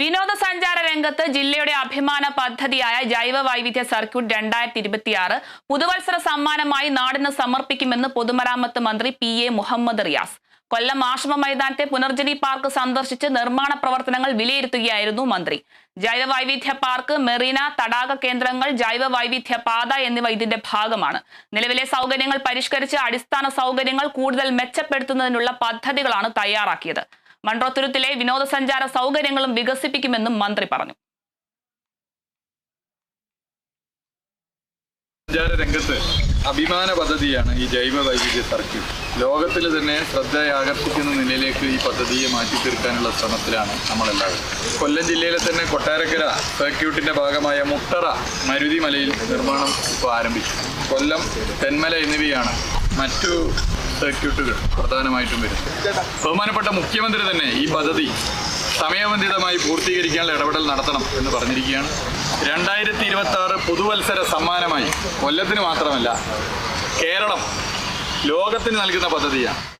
വിനോദസഞ്ചാര രംഗത്ത് ജില്ലയുടെ അഭിമാന പദ്ധതിയായ ജൈവ വൈവിധ്യ സർക്യൂട്ട് രണ്ടായിരത്തി ഇരുപത്തിയാറ് പുതുവത്സര സമ്മാനമായി നാടിന് സമർപ്പിക്കുമെന്ന് പൊതുമരാമത്ത് മന്ത്രി പി എ മുഹമ്മദ് റിയാസ്. കൊല്ലം ആശ്രമ മൈതാനത്തെ പുനർജനി പാർക്ക് സന്ദർശിച്ച് നിർമ്മാണ പ്രവർത്തനങ്ങൾ വിലയിരുത്തുകയായിരുന്നു മന്ത്രി. ജൈവ വൈവിധ്യ പാർക്ക് മെറീന തടാക കേന്ദ്രങ്ങൾ ജൈവ വൈവിധ്യ പാത എന്നിവ ഇതിന്റെ ഭാഗമാണ്. നിലവിലെ സൗകര്യങ്ങൾ പരിഷ്കരിച്ച് അടിസ്ഥാന സൗകര്യങ്ങൾ കൂടുതൽ മെച്ചപ്പെടുത്തുന്നതിനുള്ള പദ്ധതികളാണ് തയ്യാറാക്കിയത്. മൺട്രോത്തുരുത്തിലെ വിനോദസഞ്ചാര സൗകര്യങ്ങളും വികസിപ്പിക്കുമെന്നും മന്ത്രി പറഞ്ഞു. സഞ്ചാര രംഗത്ത് അഭിമാന പദ്ധതിയാണ് ഈ ജൈവ വൈവിധ്യ സർക്യൂട്ട് ലോകത്തിൽ തന്നെ ശ്രദ്ധയാകർഷിക്കുന്ന നിലയിലേക്ക് ഈ പദ്ധതിയെ മാറ്റി തീർക്കാനുള്ള ശ്രമത്തിലാണ് നമ്മളെല്ലാവരും. കൊല്ലം ജില്ലയിലെ തന്നെ കൊട്ടാരക്കര സർക്യൂട്ടിന്റെ ഭാഗമായ മുട്ടറ മരുതിമലയിൽ നിർമ്മാണം ഇപ്പോൾ ആരംഭിച്ചു. കൊല്ലം തെന്മല എന്നിവയാണ് മറ്റു സർക്യൂട്ടുകൾ പ്രധാനമായിട്ടും വരും. ബഹുമാനപ്പെട്ട മുഖ്യമന്ത്രി തന്നെ ഈ പദ്ധതി സമയബന്ധിതമായി പൂർത്തീകരിക്കാനുള്ള ഇടപെടൽ നടത്തണം എന്ന് പറഞ്ഞിരിക്കുകയാണ്. രണ്ടായിരത്തി ഇരുപത്തി ആറ് പുതുവത്സര സമ്മാനമായി കൊല്ലത്തിന് മാത്രമല്ല കേരളം ലോകത്തിന് നൽകുന്ന പദ്ധതിയാണ്.